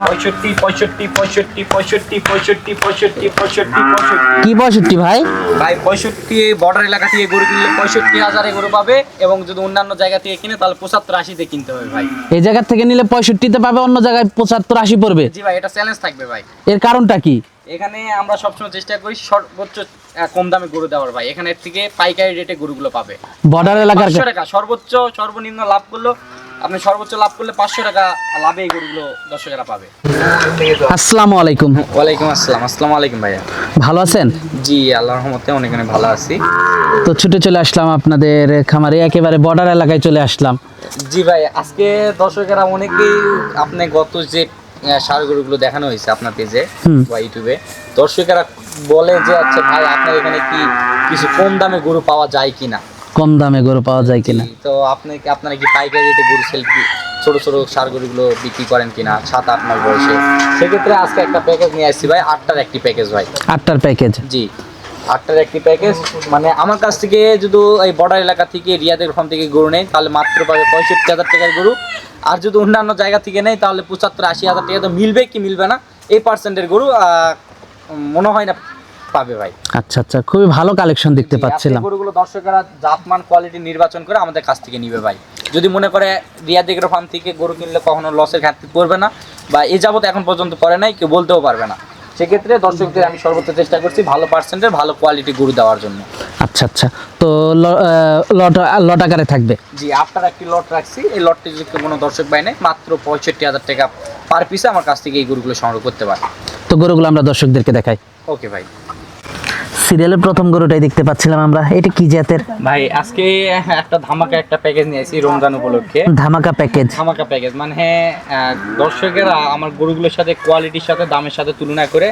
পঁয়ষট্টি পঁয়ষট্টি পঁয়ষট্টি পঁয়ষট্টি পঁয়ষট্টি পঁয়ষট্টি পঁয়ষট্টি পঁয়ষট্টি। কি পঁয়ষট্টি ভাই? ভাই পঁয়ষট্টি বর্ডার এলাকা থেকে গরু কিনলে পঁয়ষট্টি হাজারে গরু পাবে এবং যদি অন্যান্য জায়গা থেকে কিনে তাহলে পঁচাত্তর আশিতে কিনতে হবে ভাই। এই জায়গা থেকে নিলে পঁয়ষট্টিতে পাবে অন্য জায়গায় পঁচাত্তর আশি পড়বে? জি ভাই এটা চ্যালেঞ্জ থাকবে ভাই। এর কারণটা কি? এখানে আমরা সবসময় চেষ্টা করি সর্বোচ্চ কম দামে গরু দেওয়ার ভাই। এখানের থেকে পাইকারি রেটে গরুগুলো পাবে। বর্ডার এলাকার টাকা সর্বোচ্চ সর্বনিম্ন লাভ করল আপনি সর্বোচ্চ লাভ করলে পাঁচশো টাকা লাভে এই গরুগুলো দর্শকেরা পাবে। আসসালামু আলাইকুম। ওয়ালাইকুম আসসালাম। আসসালামু আলাইকুম ভাইয়া। ভালো আছেন? জি আল্লাহর রহমতে অনেক অনেক ভালো আছি। তো ছুটে চলে আসলাম আপনাদের খামারে একেবারে বর্ডার এলাকায় চলে আসলাম। জি ভাই আজকে দর্শকেরা অনেকেই আপনি গত যে ষাঁড় গরুগুলো দেখানো হয়েছে আপনার পেজে বা ইউটিউবে দর্শকেরা বলে যে আচ্ছা ভাই আপনার এখানে কি কিছু কম দামে গরু পাওয়া যায় কিনা? কম দামে গরু পাওয়া যায় কিনা? তো আপনি আপনারা কি পাইকারি রেটে গরু সেল ছোট ছোট সার গরুগুলো বিক্রি করেন কিনা? সাত আট মাস বয়সে। সেক্ষেত্রে আজকে একটা প্যাকেজ নিয়ে আসছি ভাই আটটার একটি প্যাকেজ ভাই। আটটার প্যাকেজ জি আটটার একটি প্যাকেজ মানে আমার কাছ থেকে যদি এই বর্ডার এলাকা থেকে রিয়াদের ফার্ম থেকে গরু নেই তাহলে মাত্র পাবে পঁয়ষট্টি হাজার টাকার গরু। আর যদি অন্যান্য জায়গা থেকে নেই তাহলে পঁচাত্তর আশি হাজার টাকা তো মিলবে কি মিলবে না? এই পার্সেন্টের গরু মনে হয় না পাবে ভাই। আচ্ছা আচ্ছা খুবই ভালো কালেকশন দেখতে পাচ্ছিলাম। গরুগুলো দর্শকেরা জাতমান কোয়ালিটি নির্বাচন করে আমাদের কাছ থেকে নিবে ভাই। যদি মনে করে রিয়া দিগের ফার্ম থেকে গরু কিনলে কখনো লসের ঘাটতি পড়বে না বা এ যাবত এখন পর্যন্ত পড়ে নাই কেউ বলতেও পারবে না। সেক্ষেত্রে দর্শকদের আমি সর্বোচ্চ চেষ্টা করছি ভালো পার্সেন্টের ভালো কোয়ালিটি গরু দেওয়ার জন্য। আচ্ছা আচ্ছা তো লট লট আকারে থাকবে? জি আপনার একটি লট রাখছি। এই লটটি যদি কোনো দর্শক পায় নাই মাত্র পঁয়ষট্টি হাজার টাকা পার পিসে আমার কাছ থেকে এই গরুগুলো সংগ্রহ করতে পারে। তো গরুগুলো আমরা দর্শকদেরকে দেখাই। ওকে ভাই সিরিয়ালের প্রথম গরুটাই দেখতে পাচ্ছিলাম আমরা। এটা কি জাতের? ভাই আজকে একটা ধামাকা একটা প্যাকেজ নিয়ে নিয়েছি রমজান উপলক্ষে। ধামাকা প্যাকেজ ধামাকা প্যাকেজ মানে দর্শকেরা আমার গরুগুলোর সাথে কোয়ালিটির সাথে দামের সাথে তুলনা করে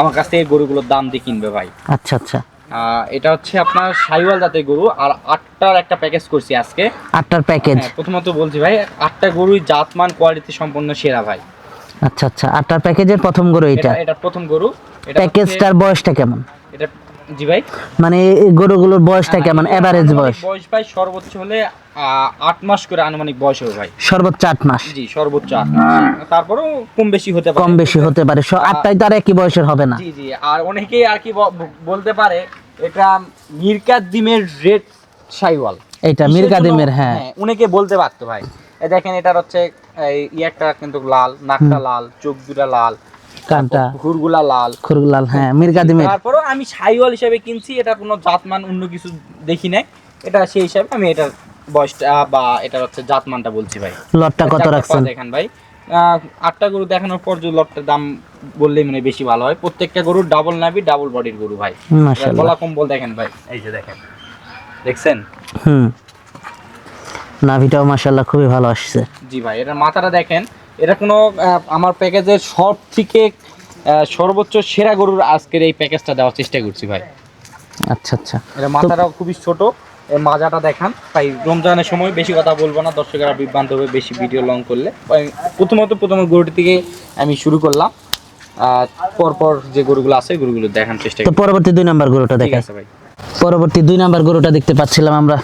আমার কাছ থেকে গরুগুলোর দাম দিয়ে কিনবে ভাই। আচ্ছা আচ্ছা। এটা হচ্ছে আপনার সাইওয়াল জাতের গরু আর আটটার একটা প্যাকেজ করছি আজকে। আটটার প্যাকেজ প্রথমত বলছি ভাই আটটা গরুই জাতমান কোয়ালিটি সম্পন্ন সেরা ভাই। আচ্ছা আচ্ছা। আটটার প্যাকেজের প্রথম গরু এটা এটা প্রথম গরু। এটা প্যাকেজটার বয়সটা কেমন? এটা জি ভাই। মানে গরুগুলোর বয়সটা কেমন? হ্যাঁ, এভারেজ বয়স? বয়স ভাই সর্বোচ্চ হলে আট মাস করে আনুমানিক বয়স হবে ভাই। সর্বোচ্চ আট মাস? জি সর্বোচ্চ আট মাস। তারপরেও কম বেশি হতে পারে। কম বেশি হতে পারে। আটটাই তো আর একই বয়সের হবে না। জি জি আর অনেকেই আর কি বলতে পারে এটা মিরকাত ডিমের রেড সাইওয়াল। এটা মিরকাদিমের হ্যাঁ। অনেকে বলতে পারতো ভাই। দেখেন এটার হচ্ছে এই একটা কিন্তু লাল নাকটা লাল চোখ দুটা লাল। কানটা। লাল। হ্যাঁ মিরকাদিমের তারপরেও আমি সাইওয়াল হিসেবে কিনছি এটা কোনো জাতমান অন্য কিছু দেখি নাই। এটা সেই হিসাবে আমি এটার বয়সটা বা এটার হচ্ছে জাতমানটা বলছি ভাই। লটটা কত রাখছেন? দেখেন ভাই। আটটা গরু দেখানোর পর যে লটটার দাম বললেই মানে বেশি ভালো হয়। প্রত্যেকটা গরুর ডাবল নাবি ডাবল বডির গরু ভাই। গলা কম্বল দেখেন ভাই। এই যে দেখেন। দেখছেন? হুম। নাভিটাও মাশাআল্লাহ খুবই ভালো আসছে। জি ভাই এটার মাথাটা দেখেন। এটা কোনো আমার প্যাকেজের সব থেকে সর্বোচ্চ সেরা গরুর আজকের এই প্যাকেজটা দেওয়ার চেষ্টা করছি ভাই। আচ্ছা আচ্ছা। এটা মাথাটাও খুবই ছোট মাজাটা দেখান। তাই রমজানের সময় বেশি কথা বলব না দর্শকেরা বিভ্রান্ত হবে বেশি ভিডিও লং করলে। প্রথমত প্রথম গরুটি থেকে আমি শুরু করলাম আর পরপর যে গরুগুলো আছে গরুগুলো দেখার চেষ্টা পরবর্তী দুই নাম্বার গরুটা ভাই। পরবর্তী দুই নাম্বার গরুটা দেখতে পাচ্ছিলাম আমরা।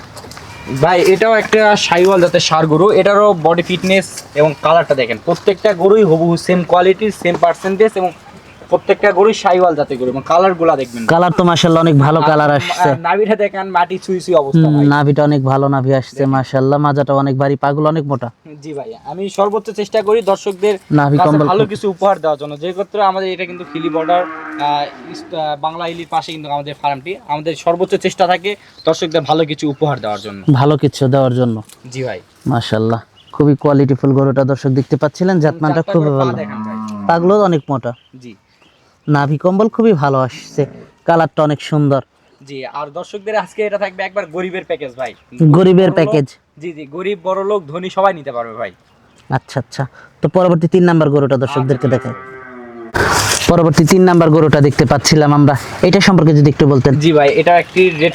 ভাই, এটাও একটা সাইওয়াল যাতে সার গরু। এটারও বডি ফিটনেস এবং কালারটা দেখেন। প্রত্যেকটা গরুই হবু সেম কোয়ালিটির সেম পার্সেন্টেজ এবং প্রত্যেকটা গরুই সাইওয়াল জাতের গরু এবং কালারগুলো দেখবেন কালার তো মাশাআল্লাহ অনেক ভালো কালার আসছে। নাভিটা দেখেন মাটি ছুঁই ছুঁই অবস্থা ভাই। নাভিটা অনেক ভালো নাভি আসছে মাশাআল্লাহ। মাজাটা অনেক ভারী পাগুলো অনেক মোটা। জি ভাই আমি সর্বোচ্চ চেষ্টা করি দর্শকদের নাভি কম্বল ভালো কিছু উপহার দেওয়ার জন্য। যে ক্ষেত্রে আমাদের এটা কিন্তু ফিলি বর্ডার বাংলা ইলির পাশে কিন্তু আমাদের ফার্মটি। আমাদের সর্বোচ্চ চেষ্টা থাকে দর্শকদের ভালো কিছু উপহার দেওয়ার জন্য। ভালো কিছু দেওয়ার জন্য। জি ভাই। মাশাআল্লাহ। খুবই কোয়ালিটিফুল গরুটা দর্শক দেখতে পাচ্ছিলেন জাতমানটা খুবই ভালো। দেখান ভাই। অনেক মোটা। জি। নাভি কম্বল খুবই ভালো আসছে। কালারটা অনেক সুন্দর। জি আর দর্শকদের আজকে এটা থাকবে একবার গরিবের প্যাকেজ ভাই। গরিবের প্যাকেজ জি জি গরিব বড় লোক ধনী সবাই নিতে পারবে ভাই। আচ্ছা আচ্ছা। তো পরবর্তী তিন নাম্বার গরুটা দর্শকদেরকে দেখাই। পরবর্তী তিন নাম্বার গরুটা দেখতে পাচ্ছিলাম আমরা। এটা সম্পর্কে যদি একটু বলতেন। জি ভাই এটা একটি রেড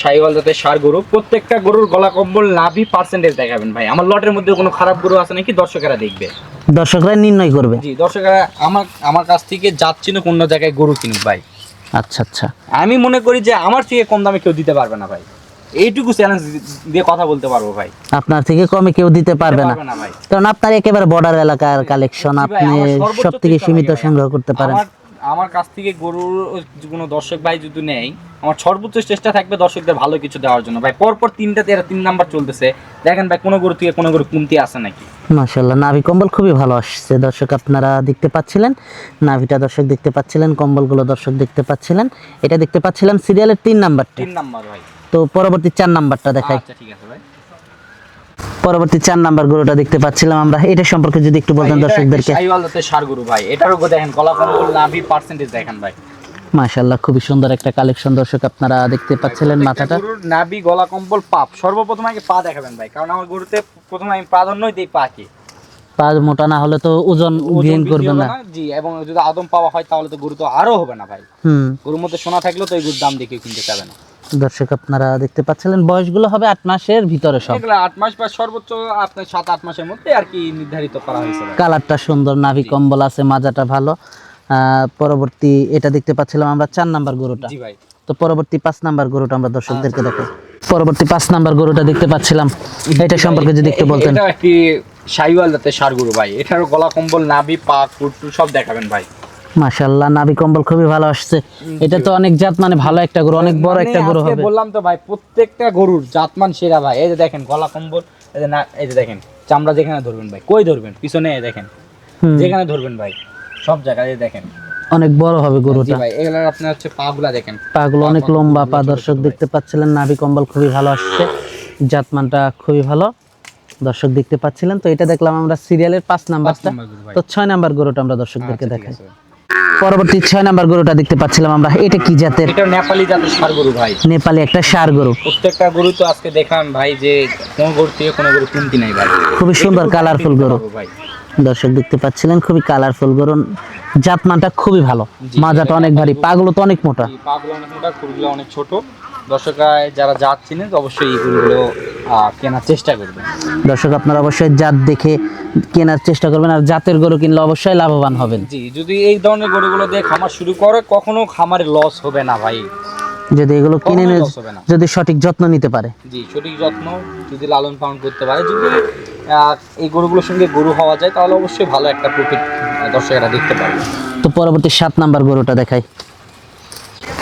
সাইওয়াল জাতের সার গরু। প্রত্যেকটা গরুর গলা কম্বল নাভি পার্সেন্টেজ দেখাবেন ভাই। আমার লটের মধ্যে কোনো খারাপ গরু আছে নাকি? দর্শকেরা দেখবে। দর্শকরা নির্ণয় করবে। জি দর্শকেরা আমার আমার কাছ থেকে যাচ্ছিল অন্য জায়গায় গরু কিনুক ভাই। আচ্ছা আচ্ছা। আমি মনে করি যে আমার থেকে কম দামে কেউ দিতে পারবে না ভাই। এইটুকু চ্যালেঞ্জ দিয়ে কথা বলতে পারব ভাই। আপনার থেকে কমে কেউ দিতে পারবে না। কারণ আপনার একেবারে বর্ডার এলাকার কালেকশন আপনি সব থেকে সীমিত সংগ্রহ করতে পারেন। আমার কাছ থেকে গরুর কোনো দর্শক ভাই যদি নেই আমার সর্বোচ্চ চেষ্টা থাকবে দর্শকদের ভালো কিছু দেওয়ার জন্য। ভাই পরপর তিনটা তেরা তিন নাম্বার চলতেছে। দেখেন ভাই কোনো গরু থেকে কোনো গরু কমতি আছে নাকি? মাশাল্লাহ নাভি কম্বল খুবই ভালো আসছে। দর্শক আপনারা দেখতে পাচ্ছিলেন নাভিটা দর্শক দেখতে পাচ্ছিলেন কম্বলগুলো দর্শক দেখতে পাচ্ছিলেন। এটা দেখতে পাচ্ছিলাম সিরিয়ালের তিন নাম্বার তিন নাম্বার ভাই। তো পরবর্তী চার নাম্বারটা দেখাই। আচ্ছা ঠিক আছে ভাই। পরবর্তী চার নাম্বার গরুটা দেখতে পাচ্ছিলাম আমরা। এটা সম্পর্কে যদি একটু বলতেন দর্শকদেরকে। সাইওয়াল গরু ভাই। এটারও দেখেন গলা কম্বল নাভি পার্সেন্টেজ দেখেন ভাই। মাশাল্লাহ খুবই সুন্দর একটা কালেকশন দর্শক আপনারা দেখতে পাচ্ছিলেন মাথাটা। নাভি গলা কম্বল পাপ। সর্বপ্রথম আগে পা দেখাবেন ভাই কারণ আমার গরুতে প্রথমে আমি প্রাধান্যই দিই পাকে। পা মোটা না হলে তো ওজন গেইন করবে না। না জি এবং যদি আদম পাওয়া হয় তাহলে তো গরু তো আরও হবে না ভাই। হুম। গরুর মধ্যে সোনা থাকলেও তো এই গরুর দাম দেখে কিনতে চাবে না। দর্শক আপনারা দেখতে পাচ্ছিলেন বয়সগুলো হবে আট মাসের ভিতরে সব। আট মাস বা সর্বোচ্চ আপনার সাত আট মাসের মধ্যে আর কি নির্ধারিত করা হয়েছে। কালারটা সুন্দর নাভি কম্বল আছে মাজাটা ভালো। পরবর্তী এটা দেখতে পাচ্ছিলাম আমরা চার নাম্বার গরুটা। জি ভাই। তো পরবর্তী পাঁচ নাম্বার গরুটা আমরা দর্শকদেরকে দেখাই। পরবর্তী পাঁচ নাম্বার গরুটা দেখতে পাচ্ছিলাম। এটা সম্পর্কে যদি একটু বলতেন। এটা একটি সাইওয়াল জাতের ষাঁড় গরু ভাই? এটারও গলা কম্বল নাভি পা কুটু সব দেখাবেন ভাই। মাশাল্লাহ নাভি কম্বল খুবই ভালো আসছে। এটা তো অনেক জাত মানে ভালো একটা গরু অনেক বড় মানে একটা গরু হবে। বললাম তো ভাই প্রত্যেকটা গরুর জাতমান সেরা ভাই। এই যে দেখেন গলা কম্বল এই যে না এই যে দেখেন চামড়া যেখানে ধরবেন ভাই কই ধরবেন? পিছনে এই দেখেন যেখানে ধরবেন ভাই সব জায়গায় এই দেখেন। অনেক বড় হবে গরুটা। ভাই এগুলার আপনার হচ্ছে পা গুলা দেখেন। পাগুলো অনেক লম্বা পা দর্শক দেখতে পাচ্ছিলেন নাভি কম্বল খুবই ভালো আসছে। জাতমানটা খুবই ভালো। দর্শক দেখতে পাচ্ছিলেন তো এটা দেখলাম আমরা সিরিয়ালের পাঁচ নাম্বারটা। নাম্বার তো ছয় নাম্বার গরুটা আমরা দর্শকদেরকে আচ্ছা, দেখাই। আছে। পরবর্তী ছয় নাম্বার গরুটা দেখতে পাচ্ছিলাম আমরা। এটা কি জাতের? এটা নেপালি জাতের ষাঁড় গরু ভাই। নেপালি একটা সার গরু। প্রত্যেকটা গরু তো আজকে দেখলাম ভাই যে কোন গরু থেকে কোনো গরু কিনতি নাই ভাই। খুবই সুন্দর কালারফুল গরু। ভাই। দর্শক দেখতে পাচ্ছিলেন খুবই কালারফুল গরু। জাতমানটা খুবই ভালো। মাজাটা অনেক ভারী পাগুলো তো অনেক মোটা। পাগুলো অনেক মোটা গরুগুলো অনেক ছোট। দর্শকরা যারা জাত চিনেন অবশ্যই এই গরুগুলো কেনার চেষ্টা করবেন। দর্শক আপনারা অবশ্যই জাত দেখে কেনার চেষ্টা করবেন আর জাতের গরু কিনলে অবশ্যই লাভবান হবেন। জি যদি এই ধরনের গরুগুলো দিয়ে খামার শুরু করে কখনো খামারে লস হবে না ভাই। যদি এগুলো কিনে। যদি সঠিক যত্ন নিতে পারে। জি সঠিক যত্ন যদি লালন পালন করতে পারে। যদি এই গরুগুলোর সঙ্গে গরু হওয়া যায় তাহলে অবশ্যই ভালো একটা প্রফিট দর্শকেরা দেখতে পারবে। তো পরবর্তী সাত নাম্বার গরুটা দেখাই।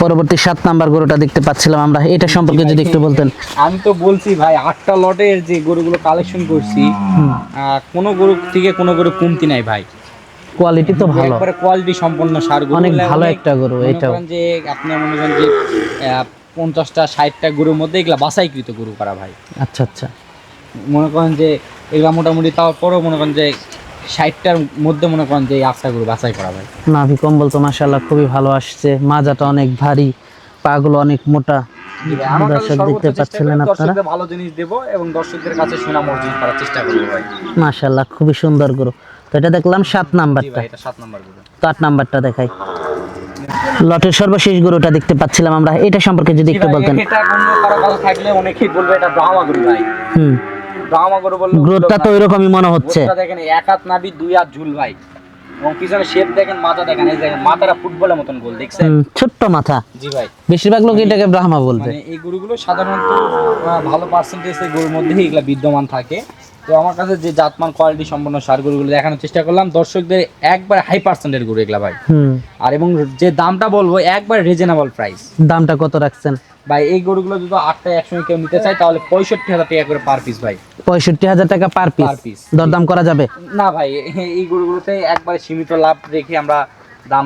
পরবর্তী সাত নাম্বার গরুটা দেখতে পাচ্ছিলাম আমরা। এটা সম্পর্কে যদি একটু বলতেন। আমি তো বলছি ভাই আটটা লটের যে গরুগুলো কালেকশন করছি কোনো গরু থেকে কোনো গরু কমতি নাই ভাই। কোয়ালিটি তো ভালো। একবারে কোয়ালিটি সম্পন্ন সার গরু। অনেক ভালো একটা গরু, এটাও। যে আপনার মনে করেন যে পঞ্চাশটা ষাটটা গরুর মধ্যে এগুলা বাছাইকৃত গরু করা ভাই। আচ্ছা আচ্ছা। মনে করেন যে এগুলা মোটামুটি তারপরেও মনে করেন যে ষাটটার মধ্যে মনে করেন যে আটটা বাছাই করা ভাই নাভি কম্বল তো মাসাল্লাহ খুবই ভালো আসছে। মাজাটা অনেক ভারী পাগুলো অনেক মোটা। দর্শক দেখতে পাচ্ছিলেন আপনারা? ভালো জিনিস দেবো এবং দর্শকদের কাছে সুনাম অর্জন করার চেষ্টা করব ভাই। মাশাল্লাহ খুবই সুন্দর গরু। তো এটা দেখলাম সাত নাম্বারটা। এটা সাত নম্বর গরু। তো আট নাম্বারটা দেখাই। লটের সর্বশেষ গরুটা দেখতে পাচ্ছিলাম আমরা। এটা সম্পর্কে যদি একটু বলতেন। এটা অন্য কারও কাছে থাকলে অনেকেই বলবে এটা ব্রাহ্মা গরু ভাই। হুম। গ্রোথটা তো এরকমই মনে হচ্ছে। দেখেন এক হাত নাবি দুই হাত ঝুল ভাই। এবং পিছনে শেপ দেখেন মাথা দেখেন এই দেখেন মাথাটা ফুটবলের মতন গোল দেখছেন? ছোট্ট মাথা। জি ভাই। বেশিরভাগ লোক এটাকে ব্রাহ্মা বলবে। মানে এই গরুগুলো সাধারণত ভালো পার্সেন্টেজ গরুর মধ্যেই এগুলা বিদ্যমান থাকে। তো আমার কাছে যে জাতমান কোয়ালিটি সম্পন্ন সার গরুগুলো দেখানোর চেষ্টা করলাম দর্শকদের একবার হাই পার্সেন্টের গরু এগুলা ভাই। আর এবং যে দামটা বলব একবার রিজনেবল প্রাইস দামটা কত রাখছেন? ভাই এই গরুগুলো যদি আটটা একসঙ্গে কেউ নিতে চায় তাহলে পঁয়ষট্টি হাজার টাকা করে পার পিস ভাই। পঁয়ষট্টি হাজার টাকা পার পিস পার পিস দরদাম করা যাবে? না ভাই এই গরুগুলোতে একবারে সীমিত লাভ রেখে আমরা দাম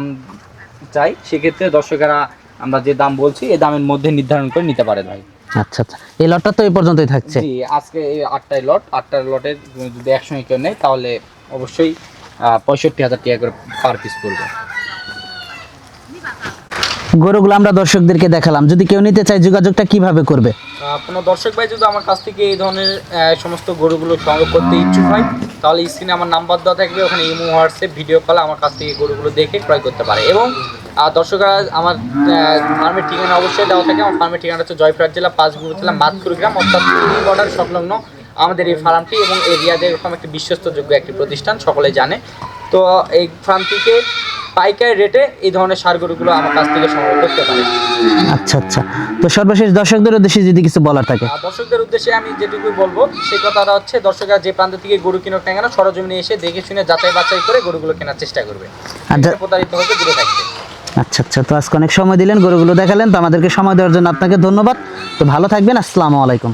চাই। সেক্ষেত্রে দর্শকেরা আমরা যে দাম বলছি এই দামের মধ্যে নির্ধারণ করে নিতে পারে ভাই। আচ্ছা আচ্ছা। এই লটটা তো এই পর্যন্তই থাকছে। জি আজকে এই আটটায় লট। আটটার লটের যদি একসঙ্গে কেউ নেয় তাহলে অবশ্যই পঁয়ষট্টি হাজার টাকা করে পার পিস পড়বে। গরুগুলো আমরা দর্শকদেরকে দেখালাম। যদি কেউ নিতে চায় যোগাযোগটা কীভাবে করবে? কোনো দর্শক ভাই যদি আমার কাছ থেকে এই ধরনের সমস্ত গরুগুলো সংগ্রহ করতে ইচ্ছুক হয় তাহলে স্ক্রিনে আমার নাম্বার দেওয়া থাকবে। ওখানে ইমো হোয়াটসঅ্যাপ ভিডিও কলে আমার কাছ থেকে গরুগুলো দেখে ক্রয় করতে পারে। এবং আহ, দর্শকরা আমার ফার্মের ঠিকানা অবশ্যই দেওয়া থাকে। আমার ফার্মের ঠিকানা হচ্ছে জয়পুরহাট জেলা পাঁচগুড় জেলা মাতকুর গ্রাম অর্থাৎ বর্ডার সংলগ্ন আমাদের এই ফার্মটি এবং এই রিয়াদের এরকম একটি বিশ্বস্তযোগ্য একটি প্রতিষ্ঠান সকলে জানে। তো এই ফার্মটিকে পাইকারি রেটে এই ধরনের সার গরুগুলো আমার কাছ থেকে সংগ্রহ করতে পারে। আচ্ছা আচ্ছা। তো সর্বশেষ দর্শকদের উদ্দেশ্যে যদি কিছু বলার থাকে। আর দর্শকদের উদ্দেশ্যে আমি যেটুকু বলব সেই কথাটা হচ্ছে দর্শকরা যে প্রান্ত থেকে গরু কিনুক না কেন সরজমিনে এসে দেখে শুনে যাচাই বাছাই করে গরুগুলো কেনার চেষ্টা করবে। আর যা- প্রতারিত হতে দূরে থাকবে। আচ্ছা আচ্ছা তো আজকে অনেক সময় দিলেন, গরুগুলো দেখালেন, তো আমাদেরকে সময় দেওয়ার জন্য আপনাকে ধন্যবাদ। তো ভালো থাকবেন, আসসালামু আলাইকুম।